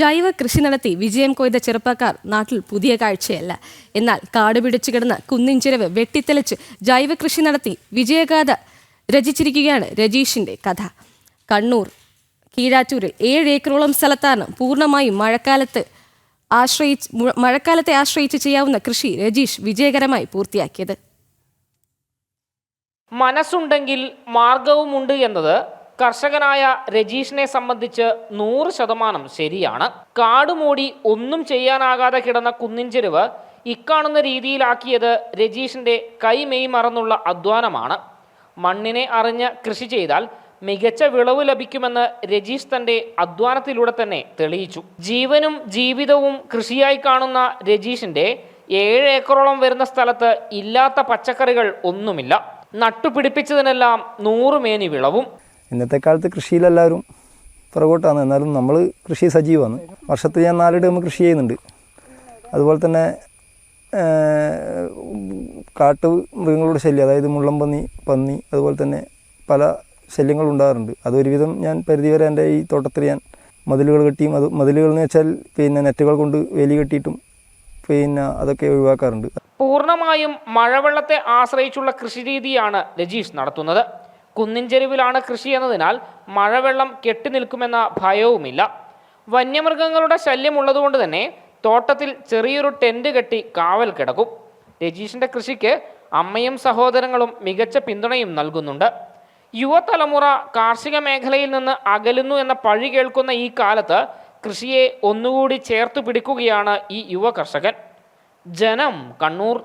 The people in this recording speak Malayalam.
ജൈവ കൃഷി നടത്തി വിജയം കൊയ്ത ചെറുപ്പക്കാർ നാട്ടിൽ പുതിയ കാഴ്ചയല്ല. എന്നാൽ കാട് പിടിച്ചു കിടന്ന കുന്നിൻചിരവ് വെട്ടിത്തെളിച്ച് ജൈവ കൃഷി നടത്തി വിജയഗാഥ രചിച്ചിരിക്കുകയാണ് രജീഷിന്റെ കഥ. കണ്ണൂർ കീഴാറ്റൂരിൽ ഏഴ് ഏക്കറോളം സ്ഥലത്താണ് പൂർണമായും മഴക്കാലത്ത് ആശ്രയിച്ച് മഴക്കാലത്തെ ആശ്രയിച്ച് ചെയ്യാവുന്ന കൃഷി രജീഷ് വിജയകരമായി പൂർത്തിയാക്കിയത്. മനസ്സുണ്ടെങ്കിൽ മാർഗവുമുണ്ട് എന്നത് കർഷകനായ രജീഷിനെ സംബന്ധിച്ച് നൂറ് ശതമാനം ശരിയാണ്. കാടുമൂടി ഒന്നും ചെയ്യാനാകാതെ കിടന്ന കുന്നിൻ ചെരുവ് ഇക്കാണുന്ന രീതിയിലാക്കിയത് രജീഷിന്റെ കൈമെയ് മറന്നുള്ള അധ്വാനമാണ്. മണ്ണിനെ അറിഞ്ഞ് കൃഷി ചെയ്താൽ മികച്ച വിളവ് ലഭിക്കുമെന്ന് രജീഷ് തന്റെ അധ്വാനത്തിലൂടെ തന്നെ തെളിയിച്ചു. ജീവനും ജീവിതവും കൃഷിയായി കാണുന്ന രജീഷിന്റെ ഏഴ് ഏക്കറോളം വരുന്ന സ്ഥലത്ത് ഇല്ലാത്ത പച്ചക്കറികൾ ഒന്നുമില്ല. നട്ടുപിടിപ്പിച്ചതിനെല്ലാം നൂറുമേനി വിളവും. ഇന്നത്തെ കാലത്ത് കൃഷിയിലെല്ലാവരും പുറകോട്ടാണ്. എന്നാലും നമ്മൾ കൃഷി സജീവമാണ്. വർഷത്തിൽ ഞാൻ നാല് ടേം കൃഷി ചെയ്യുന്നുണ്ട്. അതുപോലെ തന്നെ കാട്ട് മൃഗങ്ങളുടെ ശല്യം അതായത് മുള്ളംപന്നി പന്നി അതുപോലെ തന്നെ പല ശല്യങ്ങളും ഉണ്ടാകാറുണ്ട്. അതൊരുവിധം ഞാൻ പരിധിവരെ എന്റെ ഈ തോട്ടത്തിൽ ഞാൻ മതിലുകൾ കെട്ടിയും അത് മതിലുകൾ എന്ന് വെച്ചാൽ പിന്നെ നെറ്റുകൾ കൊണ്ട് വേലി കെട്ടിയിട്ടും പിന്നെ അതൊക്കെ ഒഴിവാക്കാറുണ്ട്. പൂർണമായും മഴവെള്ളത്തെ ആശ്രയിച്ചുള്ള കൃഷിരീതിയാണ് രജീഷ് നടത്തുന്നത്. കുന്നിൻ ചെരുവിലാണ് കൃഷി എന്നതിനാൽ മഴവെള്ളം കെട്ടിനിൽക്കുമെന്ന ഭയവുമില്ല. വന്യമൃഗങ്ങളുടെ ശല്യം ഉള്ളതുകൊണ്ട് തന്നെ തോട്ടത്തിൽ ചെറിയൊരു ടെന്റ് കെട്ടി കാവൽ കിടക്കും. രജീഷിന്റെ കൃഷിക്ക് അമ്മയും സഹോദരങ്ങളും മികച്ച പിന്തുണയും നൽകുന്നുണ്ട്. യുവതലമുറ കാർഷിക മേഖലയിൽ നിന്ന് അകലുന്നു എന്ന പഴി കേൾക്കുന്ന ഈ കാലത്ത് കൃഷിയെ ഒന്നുകൂടി ചേർത്തു പിടിക്കുകയാണ് ഈ യുവ കർഷകൻ. ജനം കണ്ണൂർ